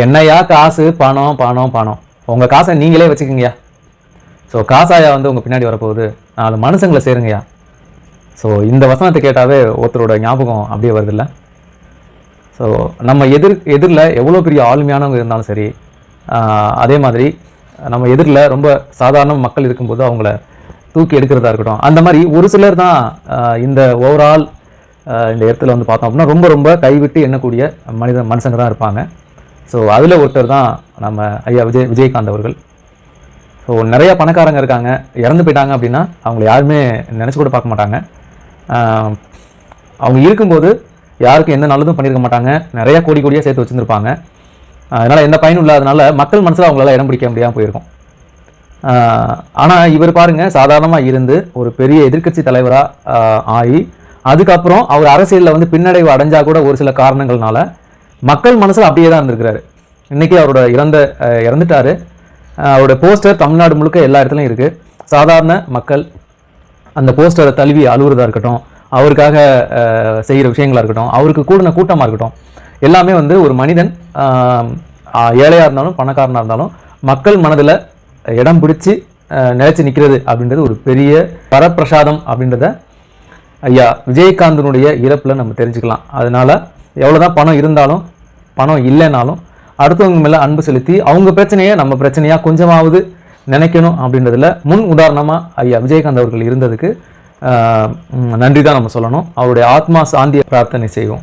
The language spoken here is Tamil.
என்னையா காசு? பணம் பணம் பணம். உங்கள் காசை நீங்களே வச்சுக்கோங்கய்யா. ஸோ காசாயா வந்து உங்கள் பின்னாடி வரப்போகுது. நாலு மனுஷங்களை சேருங்கய்யா. ஸோ இந்த வசனத்தை கேட்டாவே ஒருத்தரோட ஞாபகம் அப்படியே வருதில்ல. ஸோ நம்ம எதிர் எதிரில் எவ்வளோ பெரிய ஆளுமையானவங்க இருந்தாலும் சரி அதே மாதிரி நம்ம எதிரில் ரொம்ப சாதாரண மக்கள் இருக்கும்போது அவங்கள தூக்கி எடுக்கிறதா இருக்கட்டும். அந்த மாதிரி ஒரு சிலர் தான் இந்த ஓவரால் இந்த இடத்துல வந்து பார்த்தோம் அப்படின்னா ரொம்ப ரொம்ப கைவிட்டு எண்ணக்கூடிய மனித மனுஷங்க தான் இருப்பாங்க. ஸோ அதில் ஒருத்தர் தான் நம்ம ஐயா விஜய் விஜயகாந்த் அவர்கள். ஸோ நிறைய பணக்காரங்க இருக்காங்க. இறந்து போயிட்டாங்க அப்படின்னா அவங்கள யாருமே நினச்சி கூட பார்க்க மாட்டாங்க. அவங்க இருக்கும்போது யாருக்கும் எந்த நல்லதும் பண்ணியிருக்க மாட்டாங்க. நிறைய கோடி கோடியாக சேர்த்து வச்சுருந்துருப்பாங்க. அதனால் எந்த பயனும் இல்லாதனால மக்கள் மனசில் அவங்களால இடம் பிடிக்க முடியாமல் போயிருக்கும். ஆனால் இவர் பாருங்கள் சாதாரணமாக இருந்து ஒரு பெரிய எதிர்க்கட்சி தலைவராக ஆகி அதுக்கப்புறம் அவர் அரசியலில் வந்து பின்னடைவு அடைஞ்சால் கூட ஒரு சில காரணங்கள்னால மக்கள் மனசில் அப்படியே தான் இருந்திருக்கிறாரு. இன்னைக்கு அவரோட இறந்த இறந்துட்டாரு. அவரோட போஸ்டர் தமிழ்நாடு முழுக்க எல்லா இடத்துலையும் இருக்குது சாதாரண மக்கள் அந்த போஸ்டரை தழுவி அழுகுறதா இருக்கட்டும் அவருக்காக செய்கிற விஷயங்களாக இருக்கட்டும் அவருக்கு கூடின கூட்டமாக இருக்கட்டும் எல்லாமே வந்து ஒரு மனிதன் ஏழையாக இருந்தாலும் பணக்காரனாக இருந்தாலும் மக்கள் மனதில் இடம் பிடிச்சி ஆஹ், நிற்கிறது அப்படின்றது ஒரு பெரிய வரப்பிரசாதம் அப்படின்றத ஐயா விஜயகாந்தனுடைய இறப்பில் நம்ம தெரிஞ்சுக்கலாம். அதனால எவ்வளோதான் பணம் இருந்தாலும் பணம் இல்லைனாலும் அடுத்தவங்க மேலே அன்பு செலுத்தி அவங்க பிரச்சனையை நம்ம பிரச்சனையாக கொஞ்சமாவது நினைக்கணும் அப்படின்றதுல முன் உதாரணமாக ஐயா விஜயகாந்த் அவர்கள் இருந்ததுக்கு நன்றி தான் நம்ம சொல்லணும். அவருடைய ஆத்மா சாந்தியை பிரார்த்தனை செய்வோம்.